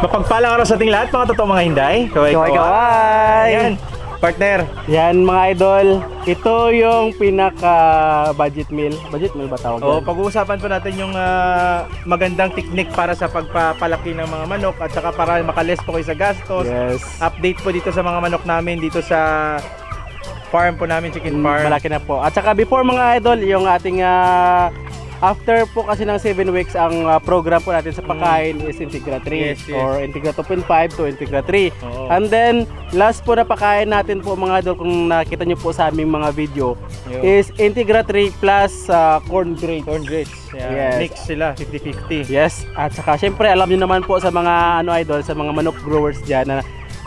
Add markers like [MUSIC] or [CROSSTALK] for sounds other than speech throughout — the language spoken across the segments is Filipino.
Mapagpalang araw sa ating lahat, mga totoong mga hinday. Kaway, Kaway, kaway. Yan, partner. Yan mga idol, ito yung pinaka budget meal. Budget meal ba tawag yan? pag-uusapan po natin yung ah, magandang technique para sa pagpapalaki ng mga manok at saka para makales po kayo sa gastos. Yes. Update po dito sa mga manok namin dito sa farm po namin, chicken farm. Malaki na po. At saka before mga idol, yung ating ah, after po kasi ng 7 weeks ang ah, program po natin sa pagkain is Integra 3 Mm. Yes, yes. or Integra 2.5 to Integra 3. Oo. And then last po na pakain natin po mga idol kung nakita nyo po sa aming mga video Yun. is Integra 3 plus ah, corn grades. Corn grits. Yan. Yes. Mix sila, 50-50. Yes, at saka syempre alam niyo naman po sa mga ano idol, sa mga manok growers diyan na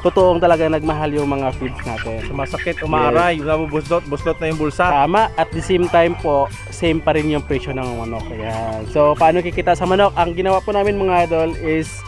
totoong talaga nagmahal yung mga feeds natin. Sumasakit, umaaray, nabubuslot, buslot na yung bulsa. Tama, at the same time po, same pa rin yung presyo ng manok. Ayan. So, paano kikita sa manok? Ang ginawa po namin mga idol is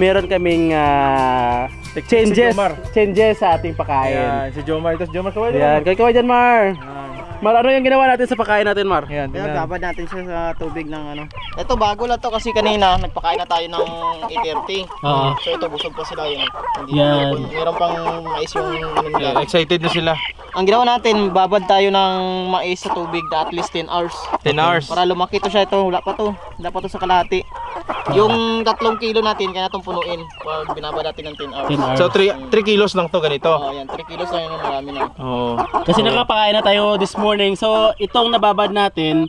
meron kaming ah, Tek- changes, si changes sa ating pakain. Ayan, si Jomar. Ito si Jomar kaway. Ayan, kaway dyan, Mar. Ayan. Mar, ano yung ginawa natin sa pakain natin, Mar? Ayan, Kaya tingnan. natin siya sa tubig ng ano. Ito bago lang to kasi kanina nagpakain na tayo ng 830. Oo. So ito busog pa sila yun. Hindi Yan. Meron pang mais yung ano nila. Yeah, excited na sila. Ang ginawa natin, babad tayo ng mais sa tubig na at least 10 hours. 10 hours. Para lumaki to siya ito. Wala pa to. Wala pa to sa kalahati. Yung tatlong kilo natin, kaya itong punuin. Pag binabad natin ng 10 hours. 10 hours. So 3 3 kilos lang to ganito. Oh, yan. 3 kilos lang yun. Marami na. Oo. Kasi nakapakain na tayo this morning. So, itong nababad natin,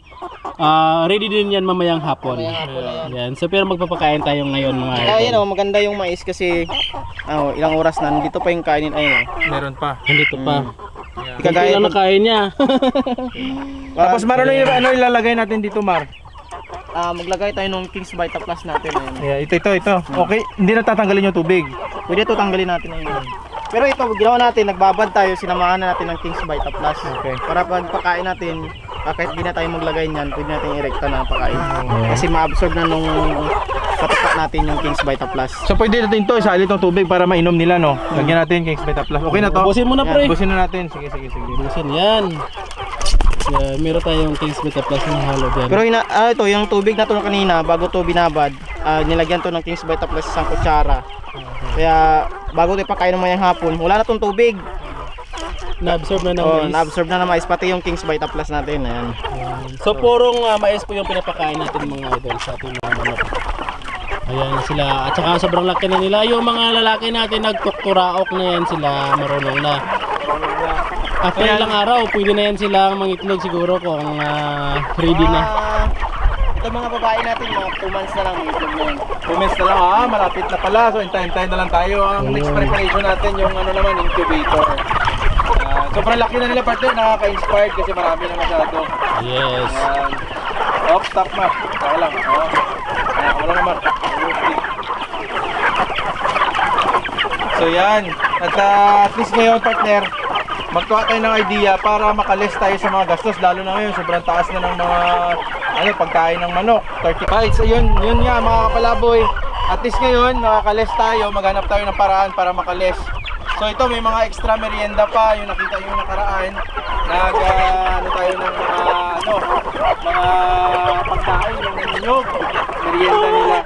ah, ready din yan mamayang hapon. Kaya hapon na yan. Yan. So, pero magpapakain tayo ngayon mga Kaya idol. yun oh, maganda yung mais kasi oh, ilang oras na. Nandito pa yung kainin. Ayun oh. Meron pa. Nandito pa. Di Kagaya kagaya lang pag, nakain niya. [LAUGHS] Tapos Mar, ano, yung- ano ilalagay natin dito, Mar? ah, maglagay tayo ng King's Vita Plus natin. Ayun. Yeah, ito, ito, ito. Okay, hindi na tatanggalin yung tubig. Pwede ito tanggalin natin na yun. Pero ito, ginawa natin, nagbabad tayo, sinamahan na natin ng King's Vita Plus. Okay. Para pag pakain natin, ah, kahit di na tayo maglagay niyan, pwede natin i-recta na pakain. Kasi ma-absorb na nung katapat natin yung King's Vita Plus. So pwede natin to isali itong tubig para mainom nila, no? Lagyan natin King's Beta Plus. Okay na to? Ubusin mo na, Yan, pre. Busin na natin. Sige, sige, sige. Ubusin yan. Yeah, meron tayong King's Beta Plus na halo dyan. Pero ina, ah, ito, yung tubig na to kanina, bago to binabad, ah, nilagyan to ng King's Vita Plus isang kutsara. Kaya bago tayo pakain ng mayang hapon, wala na tong tubig. na-absorb na ng Oh, mais. na-absorb na ng mais, pati yung King's Vita Plus natin. Ayan. So, purong ah, mais po yung pinapakain natin mga idol sa ating mga manok. Ayan sila. At saka sobrang laki na nila. Yung mga lalaki natin nagtukturaok na yan sila. Marunong na. After ilang araw, pwede na yan silang mangitlog siguro kung ah, ready na. Ito mga babae natin, mga 2 months na lang, may itlog na yun. Comments na lang, ah, malapit na pala. So, in time, time na lang tayo. Ang next preparation natin, yung ano naman, incubator. Ah, sobrang laki na nila, partner. Nakaka-inspired kasi marami na masyado. Yes. Ayan. Oh, stop ma. Saka lang. Oh. Ayan, wala naman. So yan. At ah, at least ngayon partner, magkuha tayo ng idea para makalis tayo sa mga gastos. Lalo na ngayon, sobrang taas na ng mga ano, pagkain ng manok. 35. So yun, yun nga mga kapalaboy. At least ngayon, nakakalis tayo. Maghanap tayo ng paraan para makalis. So ito, may mga extra merienda pa. Yung nakita yung nakaraan. Nag, ah, ano tayo ng mga, ano, mga pagkain, yung nyog, merienda nila.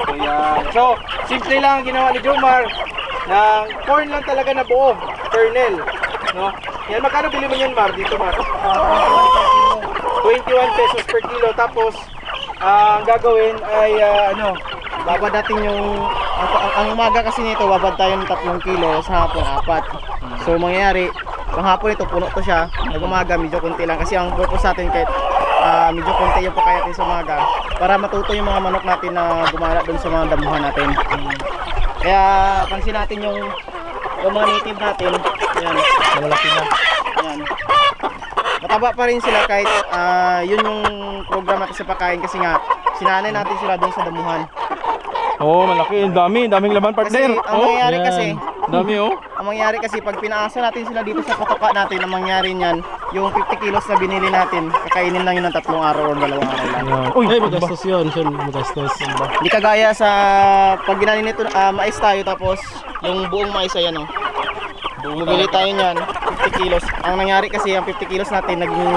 So yan. So, simple lang ang ginawa ni Jomar. Ng corn lang talaga na buo, kernel. No? Yan, magkano bili mo yan, Mar? Dito, Mar? 21 pesos per kilo. Tapos, ah, ang gagawin ay, ah, ano, Babad natin yung, ang, ang, ang umaga kasi nito, babad tayo ng 3 kilo, sa hapon 4. So, mangyayari, pang hapon ito, puno to siya. Pag umaga, medyo konti lang. Kasi ang purpose natin kahit ah, medyo konti yung pagkaya natin sa umaga, para matuto yung mga manok natin na gumala doon sa mga damuhan natin. Kaya, pansin natin yung, yung mga native natin, yan, malalaki na. Yan. Mataba pa rin sila kahit ah, yun yung program natin sa pagkain kasi nga sinanay natin sila doon sa damuhan. Oo, oh, malaki. Ang dami. Daming laman, Kasi partner. ang mangyayari yan. kasi, Dami, oh. ang mangyayari kasi pag pinaasa natin sila dito sa patoka natin, ang mangyayari niyan, yung 50 kilos na binili natin, kakainin lang yun ng tatlong araw o dalawang araw lang. Uy, Ay, magastos yun. Yun, magastos. Hindi kagaya sa pag ginanin nito, ah, mais tayo tapos yung buong mais ayan oh. Bumili tayo niyan, 50 kilos. Ang nangyari kasi, ang 50 kilos natin, naging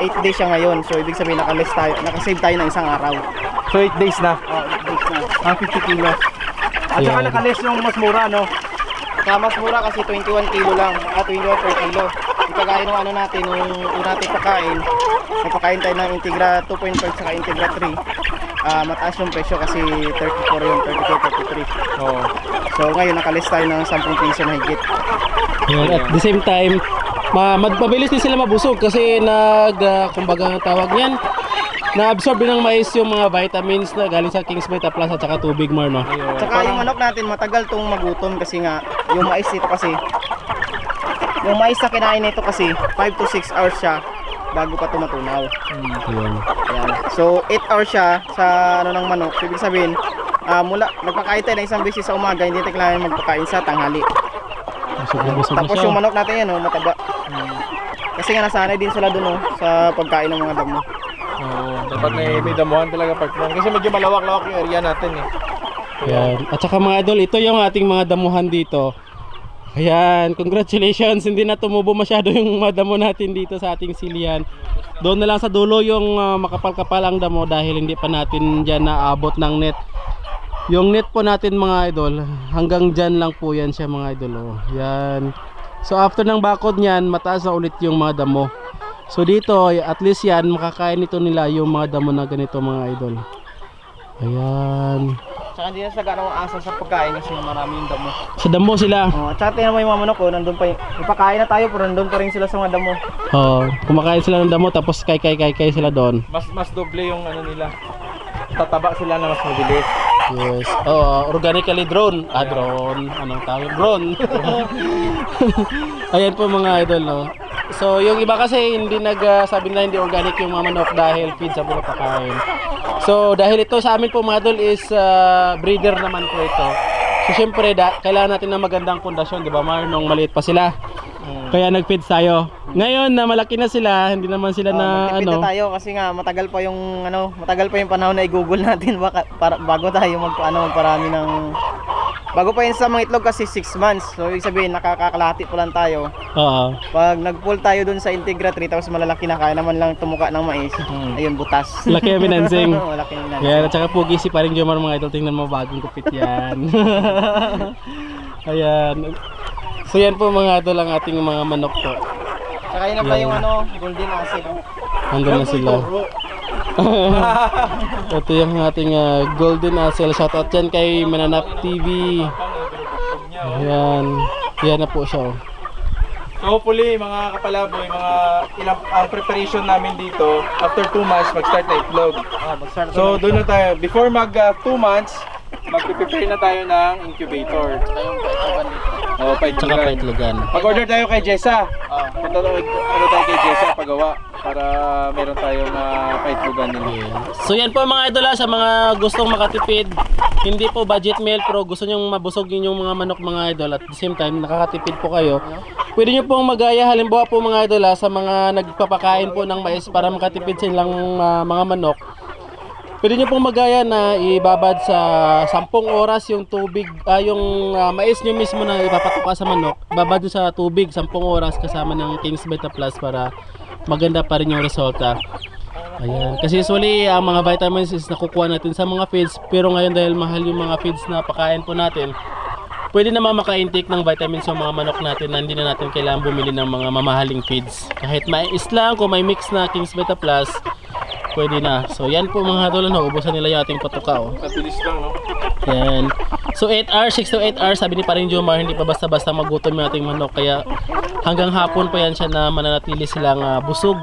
8 days siya ngayon. So, ibig sabihin, nakalis tayo, nakasave tayo ng isang araw. So 8 days na. Oh, 8 days na. Ang 50 kilos. At saka Ayan. nakalis yung mas mura, no? Kaya mas mura kasi 21 kilo lang, ah 21 per kilo. Yung kagaya ng ano natin, nung una natin pakain, nagpakain tayo ng Integra 2.5 saka Integra 3. Ah, mataas yung presyo kasi 34 yung 34, 33. Oo. So ngayon nakalis tayo ng 10 piso na higit. Yun, at the same time, ma mabilis din sila mabusog kasi nag, ah, kumbaga ang tawag niyan, na-absorb din ng mais yung mga vitamins na galing sa King's Vita Plus at saka tubig mar, no? Ayun. Tsaka yung manok natin matagal tong magutom kasi nga yung mais nito kasi yung mais na kinain nito kasi 5 to 6 hours siya bago pa tumatunaw. Ayun. Ayan. So 8 hours siya sa ano ng manok. Ibig sabihin, ah, mula nagpakain tayo ng isang beses sa umaga, hindi tayo kailangan magpakain sa tanghali. Busog na busog Tapos yung manok natin yan, oh, mataba. Kasi nga nasanay din sila dun oh, sa pagkain ng mga damo. Oo. Dapat may, may damuhan talaga partner. Kasi medyo malawak-lawak yung area natin eh. Ayan. At saka mga idol, ito yung ating mga damuhan dito. Ayan, congratulations. Hindi na tumubo masyado yung mga damo natin dito sa ating silihan. Doon na lang sa dulo yung ah, makapal-kapal ang damo dahil hindi pa natin dyan naabot ng net. Yung net po natin mga idol, hanggang dyan lang po yan siya mga idol. Oh. Yan. So after ng bakod niyan, mataas na ulit yung mga damo. So dito, at least yan, makakain ito nila yung mga damo na ganito mga idol. Ayan. Tsaka hindi na sila ganong asa sa pagkain kasi marami yung damo. Sa damo sila. Oh, at saka tingnan mo yung mga manok oh, nandun pa yung, ipakain na tayo pero nandun pa rin sila sa mga damo. Oo, kumakain sila ng damo tapos kay kay kay kay sila doon. Mas mas doble yung ano nila. Tataba sila na mas mabilis. Yes. Oo, organically drone. Ah, drone. Anong tawag? Drone. [LAUGHS] Ayan po mga idol, no. So, yung iba kasi hindi nagsabi na hindi organic yung mga manok dahil feed sa puro pakain. So, dahil ito sa amin po mga idol is ah, breeder naman po ito. So, syempre, da- kailangan natin ng magandang pundasyon, di ba Mar? Nung maliit pa sila. Kaya nag-feed tayo. Ngayon na malaki na sila, hindi naman sila Oh, na magtipid ano. na tayo kasi nga matagal pa yung ano, matagal pa yung panahon na i-google natin baka, para, bago tayo mag ano magparami ng bago pa yun sa mga itlog kasi 6 months. So ibig sabihin nakakakalahati pa lang tayo. Oo. Pag nag-pull tayo dun sa Integra 3 tapos malalaki na kaya naman lang tumuka ng mais. Hmm. Ayun butas. Laki ang financing. Malaki na. Yan, at saka pugi si paring Jomar mga idol. Tingnan mo bagong kupit yan. [LAUGHS] Ayan. So yan po mga idol ang ating mga manok po. Saka yun na pa yung ano, golden acid. Hanggang na sila. [LAUGHS] Ito yung ating ah, golden hassle. Shoutout yan kay Mananap TV. Ayan. Yan na po siya. oh. So hopefully mga kapalaboy, mga ilang ang preparation namin dito after 2 months mag-start na itlog. Ah, So doon na tayo. Before mag 2 months, mag-prepare na tayo ng incubator. yung paitlogan dito. Oh, Tsaka paitlogan. paitlogan. Mag-order tayo kay Jessa. Ah. Punta tayo, ano tayo kay Jessa pagawa para meron tayong uh, paitlogan nila. Ayan. So yan po mga idol ah, sa mga gustong makatipid. Hindi po budget meal pero gusto nyong mabusog yun yung mga manok mga idol at the same time nakakatipid po kayo. Pwede nyo pong magaya halimbawa po mga idol ah, sa mga nagpapakain po ng mais para makatipid silang ah, mga manok. Pwede nyo pong magaya na ibabad sa 10 oras yung tubig, ah, yung ah, mais nyo mismo na ipapatuka sa manok. Babad nyo sa tubig 10 oras kasama ng King's Beta Plus para maganda pa rin yung resulta. Ayan. Kasi usually, ang mga vitamins is nakukuha natin sa mga feeds. Pero ngayon dahil mahal yung mga feeds na pakain po natin, pwede naman maka-intake ng vitamins yung mga manok natin na hindi na natin kailangan bumili ng mga mamahaling feeds. Kahit mais lang, kung may mix na King's Beta Plus, pwede na. So yan po mga idol, no, ubusan nila yung ating patuka. Oh. Mabilis lang, no? Yan. So 8 hours, 6 to 8 hours, sabi ni paring Jomar, hindi pa basta-basta magutom yung ating manok. Kaya hanggang hapon pa yan siya na mananatili silang ah, busog.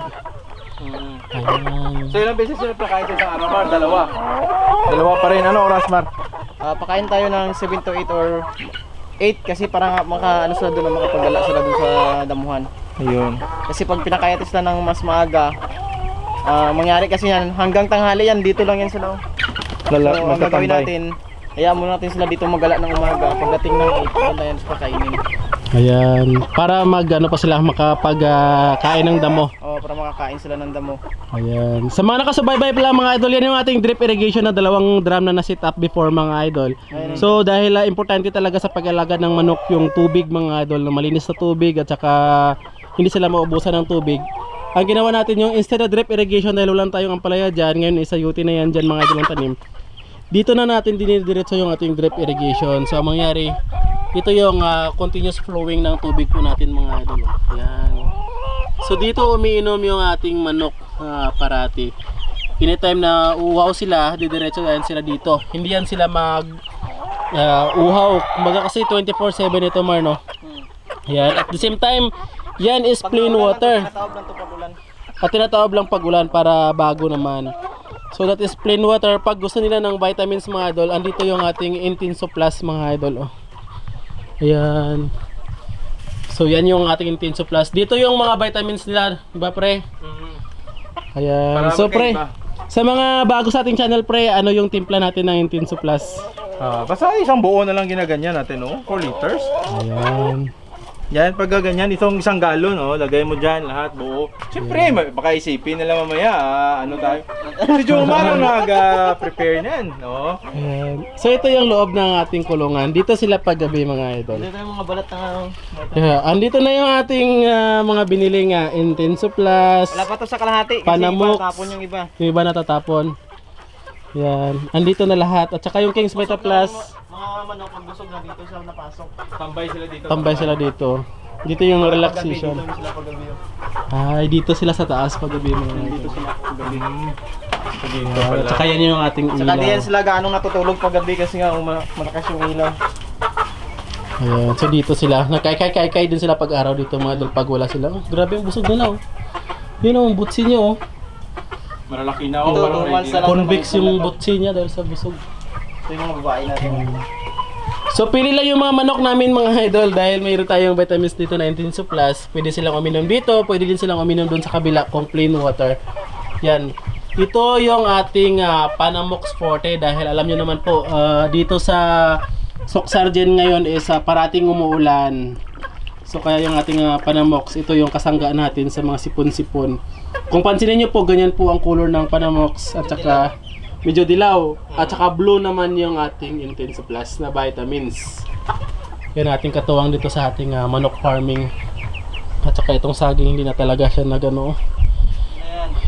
Mm. Ayan. So ilang beses sila pakain sa isang araw, Mar? Dalawa. Dalawa pa rin. Ano oras, Mar? Ah, pakain tayo ng 7 to 8 or 8 kasi para maka ano sila doon makapagdala sila doon sa damuhan. Ayun. Kasi pag pinakayat sila ng mas maaga, ah, mangyari kasi yan hanggang tanghali yan dito lang yan sila. Lala, So, ang gagawin natin, hayaan muna natin sila dito magala ng umaga. Pagdating ng 8, doon na yan sa pakainin. Ayan. Para mag ano pa sila makapag-kain ng damo. Oh, para makakain sila ng damo. Ayan. Sa mga nakasubaybay pala mga idol, yan yung ating drip irrigation na dalawang drum na na-set up before mga idol. So dahil ah, importante talaga sa pag-alaga ng manok yung tubig mga idol, na malinis na tubig at saka hindi sila maubusan ng tubig. Ang ginawa natin yung instead of drip irrigation dahil walang tayong ampalaya dyan, ngayon isa UT na yan dyan mga idol ang tanim. dito na natin dinidiretso yung ating drip irrigation. So, ang mangyari, ito yung ah, continuous flowing ng tubig po natin mga idol. Yan. So, dito umiinom yung ating manok ah, parati. Anytime na uhaw sila, didiretso yan sila dito. Hindi yan sila mag ah, uhaw. Kumbaga kasi 24-7 ito Marno. Yan. At the same time, yan is plain water. At tinatawag lang pag ulan para bago naman. So that is plain water. Pag gusto nila ng vitamins mga idol, andito yung ating Intenso Plus mga idol. Oh. Ayan. So yan yung ating Intenso Plus. Dito yung mga vitamins nila, di ba pre? Ayan. Para so pre, sa mga bago sa ating channel pre, ano yung timpla natin ng Intenso Plus? Ah, basta isang buo na lang ginaganyan natin, no? 4 liters. Ayan. Yan, pag ganyan, itong isang galon, oh, lagay mo dyan, lahat, buo. Siyempre, ma- baka isipin nila mamaya, ah, ano tayo. Si Jomar ang nag-prepare niyan, no? Ayan. So ito yung loob ng ating kulungan. Dito sila paggabi mga idol. Dito yung mga balat ng ano. Yeah, andito na yung ating ah, mga binili nga Intenso Plus. Wala pa to sa kalahati kasi Panamox. iba tapon yung iba. Yung iba natatapon. Yan. Andito na lahat. At saka yung King's Vita Plus, Mga manok pag busog na dito sila napasok. Tambay sila dito. tambay sila dito. Dito yung relaxation. Dito paggabi. Ay, dito sila sa taas paggabi mga Dito idol. sila paggabi. Dito At pala. saka yan yung ating Saka di yan ilaw. sila gaano natutulog paggabi kasi nga um, malakas yung ilaw. Ayan. So dito sila. Nagkay-kay-kay din sila pag araw dito mga idol pag wala sila. Oh, grabe yung busog nila oh. Yun oh, ang butsi niya oh. Malalaki na, oh, parang two months ready na na. lang. Convex yung butsi niya dahil sa busog. Ito yung mga babae natin. So pili lang yung mga manok namin mga idol dahil mayroon tayong vitamins dito na Intenso Plus. Pwede silang uminom dito, pwede din silang uminom doon sa kabila kung plain water. Yan. Ito yung ating ah, Panamox Forte dahil alam nyo naman po ah, dito sa Soksargen ngayon is ah, parating umuulan. So kaya yung ating ah, Panamox, ito yung kasangga natin sa mga sipon-sipon. Kung pansinin nyo po, ganyan po ang color ng Panamox at saka medyo dilaw. At saka blue naman yung ating Intenso Plus na vitamins. Yan ating katuwang dito sa ating ah, manok farming. At saka itong saging hindi na talaga siya nagano.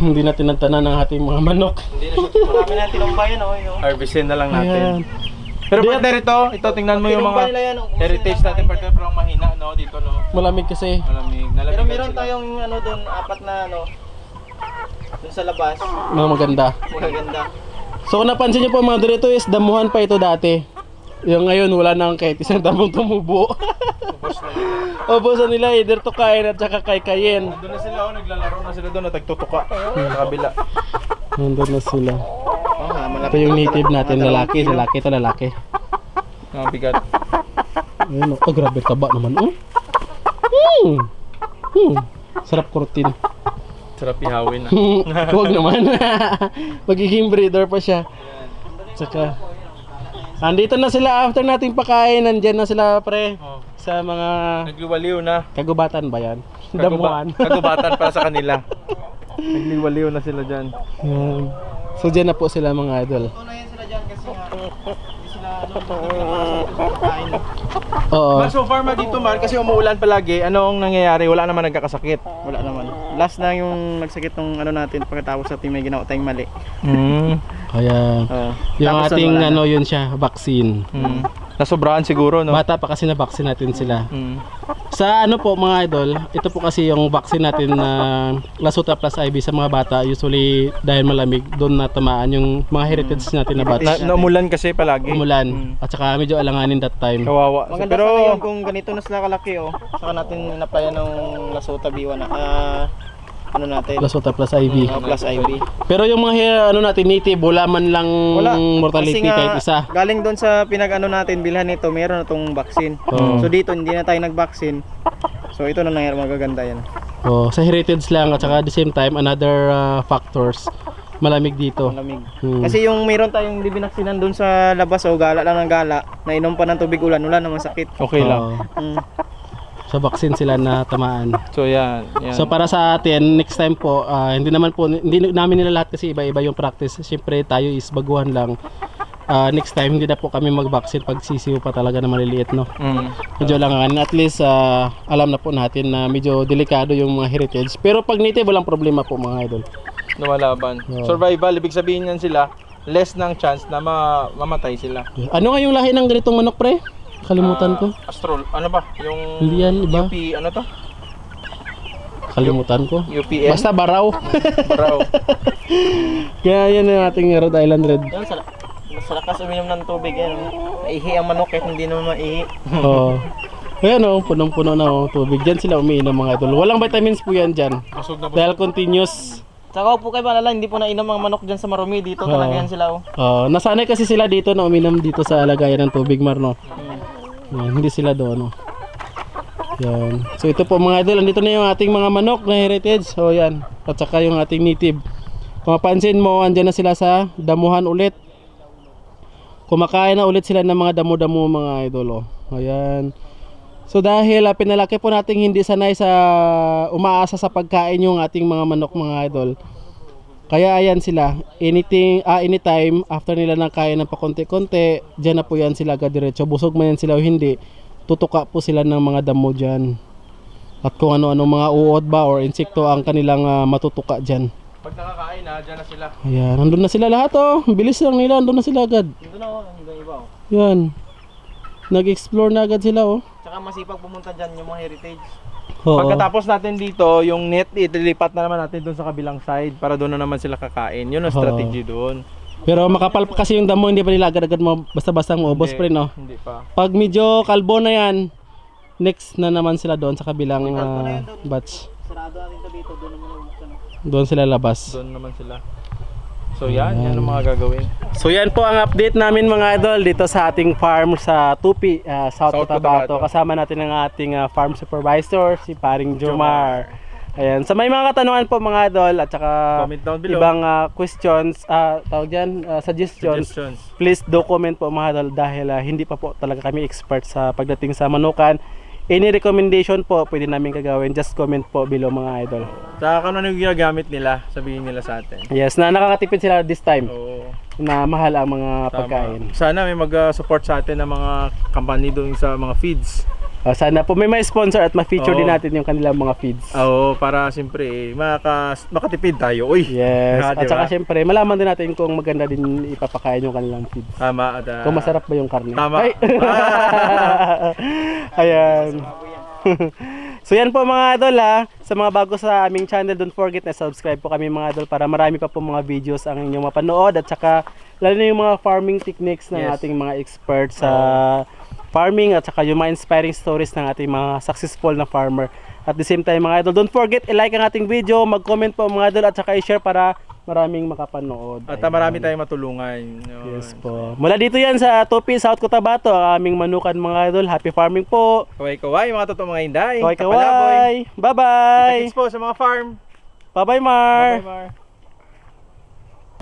Hindi na tinantanan ng ating mga manok. Hindi na siya. Marami na tinumpayan oh. Yun. Harvestin na lang natin. Ayan. Pero partner ito, ito tingnan mo yung mga yan, oh. heritage natin partner pero ang mahina, no? Dito, no? Malamig kasi. Malamig. Nalamigan Pero meron tayong ano doon, apat na ano. Doon sa labas. Mga maganda. Magaganda. So kung napansin nyo po mga dito is damuhan pa ito dati. Yung ngayon wala nang kahit isang damong tumubo. Ubos na [LAUGHS] nila either to kain at saka kay kayin. Doon na sila, oh, naglalaro na sila doon at nagtutuka sa kabila. Nandun na sila. Oh, ha, Ito malapit. yung native natin, lalaki, lalaki ito lalaki. Mga bigat. Ayun, oh, grabe taba naman. Oh. Hmm. Hmm. Sarap kurtin. Sarap ihawin, ah. [LAUGHS] Huwag naman. [LAUGHS] Magiging breeder pa siya. Tsaka, andito na sila after nating pakain. Nandyan na sila pre. Oh. Sa mga Nagliwaliw na. kagubatan ba yan? Kaguba- Damuhan. [LAUGHS] Kagubatan para sa kanila. Nagliwaliw na sila dyan. Yan. So dyan na po sila mga idol. Tunayan sila dyan kasi nga. Ano. Kain. Oo. Mas so far ma dito man kasi umuulan palagi, anong nangyayari? Wala naman nagkakasakit. Wala naman. Last na yung nagsakit ng ano natin pagkatapos natin may ginawa tayong mali. Mm. Kaya, [LAUGHS] Oo. yung Tapos ating wala na. ano yun siya, vaccine. Mm. Nasobrahan siguro, no? Bata pa kasi na vaccine natin sila. Mm. Sa ano po mga idol, ito po kasi yung vaccine natin na Lasuta plus IV sa mga bata. Usually dahil malamig, doon natamaan yung mga heritage natin na Na, batch. naumulan kasi palagi. Umulan. Mm. At saka medyo alanganin that time. Kawawa. Maganda Pero sana yun kung ganito na sila kalaki oh. Saka natin inaplayan ng Lasota B1 na ah, ano natin? Lasuta plus IV. Ah, plus IV. Pero yung mga hair, ano natin native, wala man lang Wala. mortality Kasi nga, kahit isa. Galing doon sa pinag-ano natin, bilhan nito, meron na tong vaccine. Oo. So dito, hindi na tayo nag-vaccine. So ito na nangyari, magaganda yan. Oh, sa heritage lang at saka at the same time another uh, factors malamig dito. Malamig. Hmm. Kasi yung meron tayong bibinaksinan doon sa labas, o gala lang ng gala, nainom pa ng tubig ulan, wala namang sakit. okay lang. Oh, Mm. Sa vaccine sila na tamaan. So yan, yan. So para sa atin next time po ah, hindi naman po hindi namin nila lahat kasi iba-iba yung practice. Siyempre tayo is baguhan lang. Ah, next time hindi na po kami mag-vaccine pag sisiw pa talaga na maliliit no. mm. Medyo langan at least ah, alam na po natin na medyo delikado yung mga heritage. Pero pag native walang problema po mga idol. lumalaban. Oo. Survival, ibig sabihin yan sila, less ng chance na ma- mamatay sila. Ano nga yung lahi ng ganitong manok pre? Kalimutan ko. Ah, Astrol, ano ba? Yung Hindi yan, iba. UP, ano to? Kalimutan ko. UPN? Basta baraw. Bro. [LAUGHS] Kaya yan ang ating Rhode Island Red. Yan, sa, sa lakas uminom ng tubig yan. Maihi ang manok kahit hindi naman maihi. [LAUGHS] Oo. Ayan o, punong-puno na o tubig. Diyan sila umiinom mga idol. Walang vitamins po yan dyan. Busog na Dahil continuous. Saka po kayo malala, hindi po nainom ang manok dyan sa marumi. Dito talaga Oo. yan sila. Oh. Uh, nasanay kasi sila dito na uminom dito sa lagayan ng tubig marno. Yan, hindi sila doon. No? Yan. So ito po mga idol, andito na yung ating mga manok na heritage. So yan, at saka yung ating native. Kung mapansin mo, andyan na sila sa damuhan ulit. Kumakain na ulit sila ng mga damo-damo mga idol. Oh. Ayan. So dahil uh, pinalaki po nating hindi sanay sa umaasa sa pagkain yung ating mga manok mga idol. Kaya ayan sila, anything, ah, anytime after nila nang kaya ng pakonti-konti, dyan na po yan sila agad diretso. Busog man yan sila o hindi, tutuka po sila ng mga damo dyan. At kung ano-ano mga uod ba or insekto ang kanilang ah, matutuka dyan. Pag nakakain na, dyan na sila. Ayan, nandun na sila lahat oh. Bilis lang nila, nandun na sila agad. Dito na oh, hanggang iba oh. Yan. Nag-explore na agad sila oh. Tsaka masipag pumunta dyan yung mga heritage. Oo. Pagkatapos natin dito, yung net, itilipat na naman natin doon sa kabilang side para doon na naman sila kakain. Yun ang Oo. strategy doon. Pero makapal pa kasi yung damo, hindi pa nila agad-agad mo basta-basta maubos Hindi- pre no. Hindi pa. Pag medyo kalbo na yan, next na naman sila doon sa kabilang ah, batch. Sarado natin ito dito, doon naman. Doon sila labas. Doon naman sila. So yan, yan ang mga gagawin. So yan po ang update namin mga idol dito sa ating farm sa Tupi, ah, South, South Cotabato. Kasama natin ang ating ah, farm supervisor, si Paring Jomar. Ayan, sa may mga katanungan po mga idol at saka ibang ah, questions, ah, tawag dyan, ah, suggestions, Suggestions. please do comment po mga idol dahil ah, hindi pa po talaga kami expert sa pagdating sa manukan. Any recommendation po pwede namin kagawin, just comment po below mga idol. Sa kung ano yung ginagamit nila, sabihin nila sa atin. Yes, na nakakatipid sila this time Oo. na mahal ang mga Tama. pagkain. Sana may mag-support sa atin ng mga company doon sa mga feeds. Oh, sana po may may sponsor at ma-feature Oo. din natin yung kanilang mga feeds. Oo, para siyempre eh, maka, makatipid tayo. Uy! Yes. [LAUGHS] Ah, At diba? saka syempre, malaman din natin kung maganda din ipapakain yung kanilang feeds. Tama. At, ah, Kung masarap ba yung karne. Tama. Ay! [LAUGHS] [LAUGHS] Ayan. So yan po mga idol ha. Sa mga bago sa aming channel, don't forget na subscribe po kami mga idol para marami pa po mga videos ang inyong mapanood at saka lalo na yung mga farming techniques ng Yes. ating mga experts sa farming at saka yung mga inspiring stories ng ating mga successful na farmer. At the same time mga idol, don't forget i-like ang ating video, mag-comment po mga idol at saka i-share para maraming makapanood. At ah, marami tayong matulungan. Yun. Yes po. Mula dito yan sa Tupi, South Cotabato, ang aming manukan mga idol. Happy farming po. Kaway-kaway, mga totoong mga hinday. Kaway kapalaboy. kaway. Bye-bye. Kita-kits po sa mga farm. Bye-bye, Mar. Bye-bye, Mar.